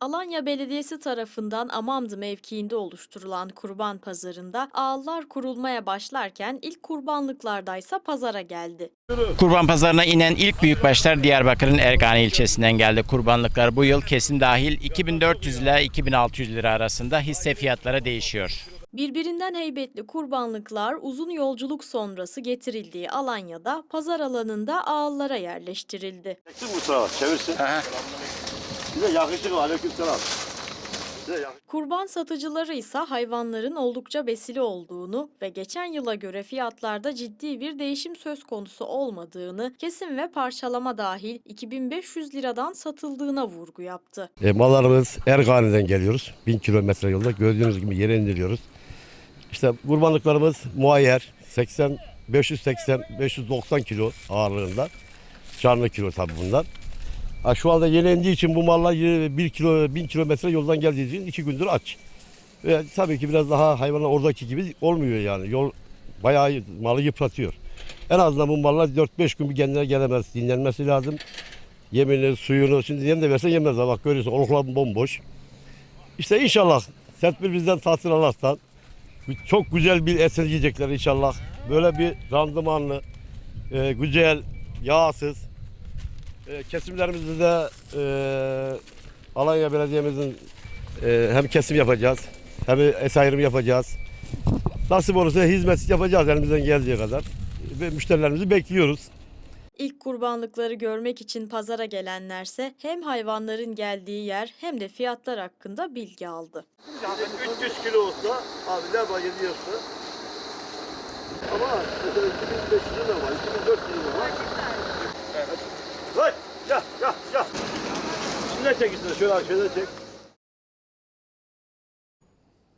Alanya Belediyesi tarafından Amamdı mevkiinde oluşturulan kurban pazarında ağlar kurulmaya başlarken ilk kurbanlıklardaysa pazara geldi. Kurban pazarına inen ilk büyükbaşlar Diyarbakır'ın Ergani ilçesinden geldi. Kurbanlıklar bu yıl kesim dahil 2400 ile 2600 lira arasında hisse fiyatları değişiyor. Birbirinden heybetli kurbanlıklar uzun yolculuk sonrası getirildiği Alanya'da pazar alanında ağıllara yerleştirildi. Çeksin bu tarafa çevirsin. Size yakışık aleyküm selam. Kurban satıcıları ise hayvanların oldukça besili olduğunu ve geçen yıla göre fiyatlarda ciddi bir değişim söz konusu olmadığını, kesim ve parçalama dahil 2500 liradan satıldığına vurgu yaptı. E, mallarımız Ergani'den geliyoruz. 1000 kilometre yolda. Gördüğünüz gibi yere indiriyoruz. İşte kurbanlıklarımız muayyer 80 580 590 kilo ağırlığında. Canlı kilo tabii bunlar. Ha, şu anda yeni indiği için bu mallar 1 kilo 1000 kilometre yoldan geldiği için 2 gündür aç. Ve tabii ki biraz daha hayvanlar oradaki gibi olmuyor yani. Yol bayağı malı yıpratıyor. En azından bu mallar 4-5 gün bir kendine gelemez. Dinlenmesi lazım. Yemini, suyunu, şimdi yem de versen yemez. ha. Bak görüyorsun oluklar bomboş. İşte inşallah tedbir bizden tahsil Allah'tan. Çok güzel bir eser yiyecekler inşallah. Böyle bir randımanlı, e, güzel, yağsız. E, kesimlerimizde de e, Alanya Belediye'mizin e, hem kesim yapacağız hem es ayrımı yapacağız. Nasip olursa hizmet yapacağız elimizden geldiği kadar. Ve müşterilerimizi bekliyoruz. İlk kurbanlıkları görmek için pazara gelenlerse hem hayvanların geldiği yer hem de fiyatlar hakkında bilgi aldı. 300 kilo olsa abi ne var 7 yaşta. Ama mesela 2500 lira var, 2400 lira var. Şimdi ne çekilsin? Şöyle aşağıda çek.